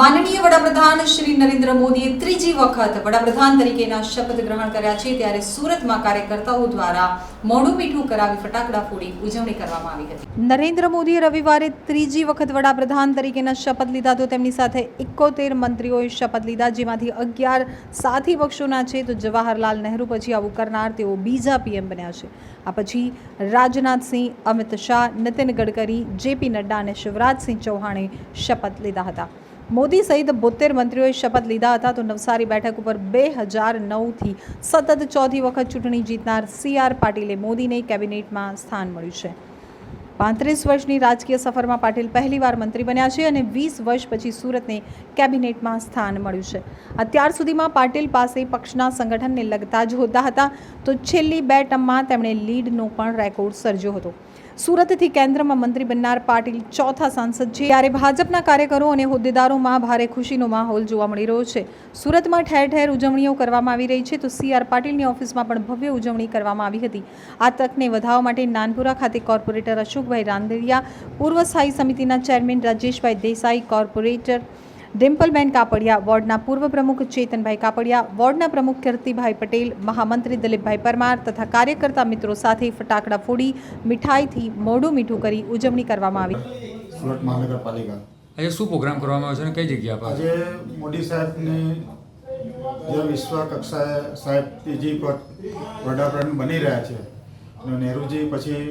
માનનીય વડાપ્રધાન શ્રી નરેન્દ્ર મોદીએ ત્રીજી વખત વડાપ્રધાન તરીકેના શપથ ગ્રહણ કર્યા છે ત્યારે સુરતમાં કાર્યકર્તાઓ દ્વારા મોડું મીઠું કરાવી ફટાકડા ફોડી ઉજવણી કરવામાં આવી હતી. નરેન્દ્ર મોદીએ રવિવારે ત્રીજી વખત વડાપ્રધાન તરીકેના શપથ લીધા તો તેમની સાથે એકોતેર મંત્રીઓએ શપથ લીધા, જેમાંથી અગિયાર સાથી પક્ષોના છે. તો જવાહરલાલ નહેરુ પછી આવું કરનાર તેઓ બીજા પીએમ બન્યા છે. આ પછી રાજનાથસિંહ અમિત શાહ, નીતિન ગડકરી, જેપી નડ્ડા અને શિવરાજસિંહ ચૌહાણે શપથ લીધા હતા. મોદી સહિત બોતેર મંત્રીઓએ શપથ લીધા હતા. તો નવસારી બેઠક ઉપર બે હજાર નવથી સતત ચોથી વખત ચૂંટણી જીતનાર સી આર પાટીલે મોદીને કેબિનેટમાં સ્થાન મળ્યું છે. પાંત્રીસ વર્ષની રાજકીય સફરમાં પાટીલ પહેલીવાર મંત્રી બન્યા છે અને વીસ વર્ષ પછી સુરતને કેબિનેટમાં સ્થાન મળ્યું છે. અત્યાર સુધીમાં પાટીલ પાસે પક્ષના સંગઠનને લગતા જ હોદ્દા હતા. તો છેલ્લી બે ટર્મમાં તેમણે લીડનો પણ રેકોર્ડ સર્જ્યો હતો. સુરતથી કેન્દ્રમાં મંત્રી બનનાર પાટીલ ચોથા સાંસદ છે. ત્યારે ભાજપના કાર્યકરો અને હોદ્દેદારોમાં ભારે ખુશીનો માહોલ જોવા મળી રહ્યો છે. સુરતમાં ઠેર ઠેર ઉજવણીઓ કરવામાં આવી રહી છે તો સી આર પાટીલની ઓફિસમાં પણ ભવ્ય ઉજવણી કરવામાં આવી હતી. આ તકને વધાવવા માટે નાનપુરા ખાતે કોર્પોરેટર અશોકભાઈ રાંદેરિયા, પૂર્વ સ્થાયી સમિતિના ચેરમેન રાજેશભાઈ દેસાઈ, કોર્પોરેટર ડિમ્પલબેન કાપડિયા વોર્ડના પૂર્વ પ્રમુખ ચેતનભાઈ કાપડિયા વોર્ડના પ્રમુખ કીર્તિભાઈ પટેલ મહામંત્રી દિલીપભાઈ પરમાર તથા કાર્યકર્તા મિત્રો સાથે ફટાકડા ફોડી મીઠાઈથી મોઢું મીઠું કરી ઉજવણી કરવામાં આવી. સુરત મહાનગરપાલિકા. આજે શું પ્રોગ્રામ કરવામાં આવ્યો છે અને કઈ જગ્યા પર આજે મોદી સાહેબની જે વિશ્વ કક્ષાએ સાહેબ ત્રીજી વડાપ્રધાન બની રહ્યા છે નહેરુજી પછી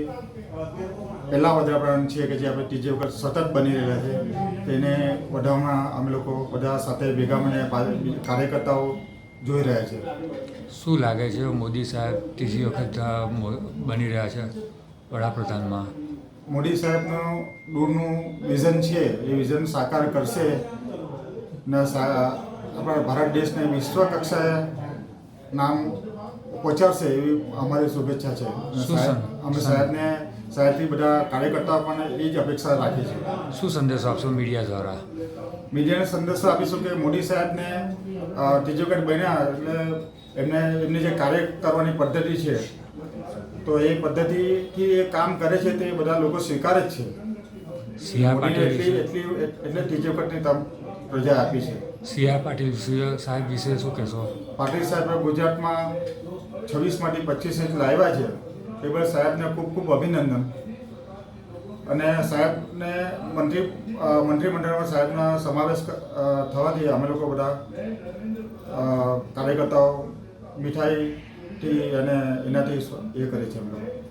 પહેલા વડાપ્રધાન છે કે જે આપણે ત્રીજી વખત સતત બની રહ્યા છે તેને વધારવામાં અમે લોકો બધા સાથે ભેગા મને કાર્યકર્તાઓ જોઈ રહ્યા છે. શું લાગે છે મોદી સાહેબ ત્રીજી વખત બની રહ્યા છે વડાપ્રધાનમાં? મોદી સાહેબનું દૂરનું વિઝન છે એ વિઝન સાકાર કરશે. ને આપણા ભારત દેશને વિશ્વ કક્ષાએ નામ પહોંચાડશે એવી અમારી શુભેચ્છા છે. અમે સાહેબને સાહેબથી બધા કાર્યકર્તાઓ પણ એ જ અપેક્ષા રાખીએ છીએ. શું સંદેશો આપશો મીડિયા દ્વારા? મીડિયાને સંદેશો આપીશું કે મોદી સાહેબને ત્રીજી બન્યા એટલે એમને એમની જે કાર્ય કરવાની પદ્ધતિ છે તો એ પદ્ધતિથી એ કામ કરે છે તે બધા લોકો સ્વીકારે જ છે. સી આર પાટીલ એટલી ત્રીજી વખતની પ્રજા આપી છે. સી પાટીલ સાહેબ વિશે શું કહેશો? પાટીલ સાહેબ ગુજરાતમાં છવ્વીસમાંથી પચીસ ઇંચ લાવ્યા છે. એ બદલ સાહેબને ખૂબ ખૂબ અભિનંદન. અને સાહેબને મંત્રી મંત્રીમંડળમાં સાહેબનો સમાવેશ થવાથી અમે લોકો બધા કાર્યકર્તાઓ મીઠાઈથી અને એનાથી એ કરે છે અમે લોકો.